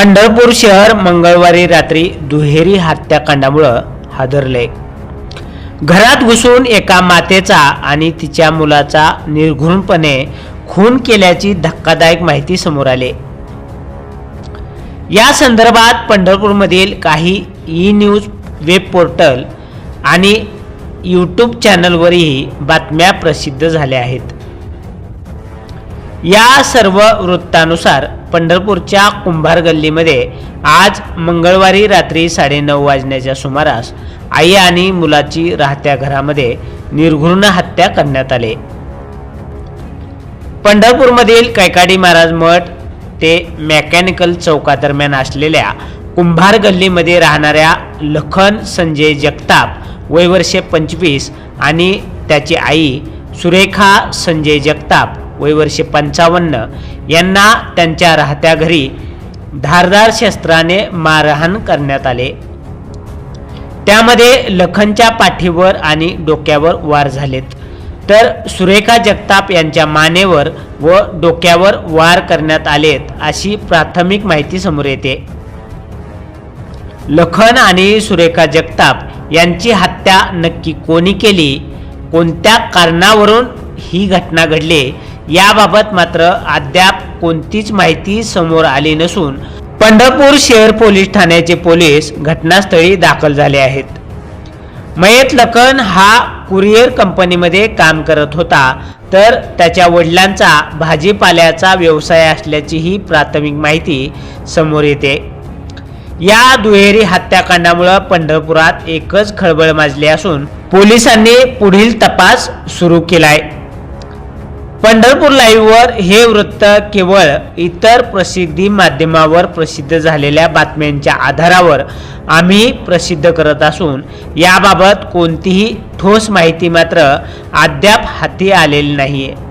पंढरपूर शहर मंगळवारी रात्री दुहेरी हत्याकांडामुळं हादरले. घरात घुसून एका मातेचा आणि तिच्या मुलाचा निर्घृणपणे खून केल्याची धक्कादायक माहिती समोर आली. या संदर्भात पंढरपूरमधील काही ई न्यूज वेब पोर्टल आणि यूट्यूब चॅनलवरही बातम्या प्रसिद्ध झाल्या आहेत. या सर्व वृत्तानुसार पंढरपूरच्या कुंभार गल्लीमध्ये आज मंगळवारी रात्री साडेनऊ वाजण्याच्या सुमारास आई आणि मुलाची राहत्या घरामध्ये निर्घृण हत्या करण्यात आली. पंढरपूरमधील कैकाडी महाराज मठ ते मेकॅनिकल चौकादरम्यान असलेल्या कुंभार गल्लीमध्ये राहणाऱ्या लखन संजय जगताप वय वर्षे पंचवीस आणि त्याची आई सुरेखा संजय जगताप वय वर्षे पंचावन्न. यांना त्यांच्या राहत्या घरी धारदार शस्त्राने मारहाण करण्यात आले. त्यामध्ये लखनच्या पाठीवर आणि डोक्यावर वार झालेत. तर सुरेखा जगताप यांच्या मानेवर व डोक्यावर वार करण्यात आलेत अशी प्राथमिक माहिती समोर येते. लखन आणि सुरेखा जगताप यांची हत्या नक्की कोणी केली? कोणत्या कारणावरून ही घटना घडली? याबाबत मात्र अद्याप कोणतीच माहिती समोर आली नसून पंढरपूर शहर पोलीस ठाण्याचे पोलीस घटनास्थळी दाखल झाले आहेत. मयत लखन हा कुरिअर कंपनीमध्ये काम करत होता तर त्याच्या वडिलांचा भाजीपाल्याचा व्यवसाय असल्याचीही प्राथमिक माहिती समोर येते. या दुहेरी हत्याकांडामुळे पंढरपुरात एकच खळबळ माजली असून पोलिसांनी पुढील तपास सुरू केलाय. पंढरपूर लाईव्हवर हे वृत्त केवळ इतर प्रसिद्धी माध्यमावर प्रसिद्ध झालेल्या बातम्यांच्या आधारावर आम्ही प्रसिद्ध करत असून याबाबत कोणतीही ठोस माहिती मात्र अद्याप हाती आलेली नाही आहे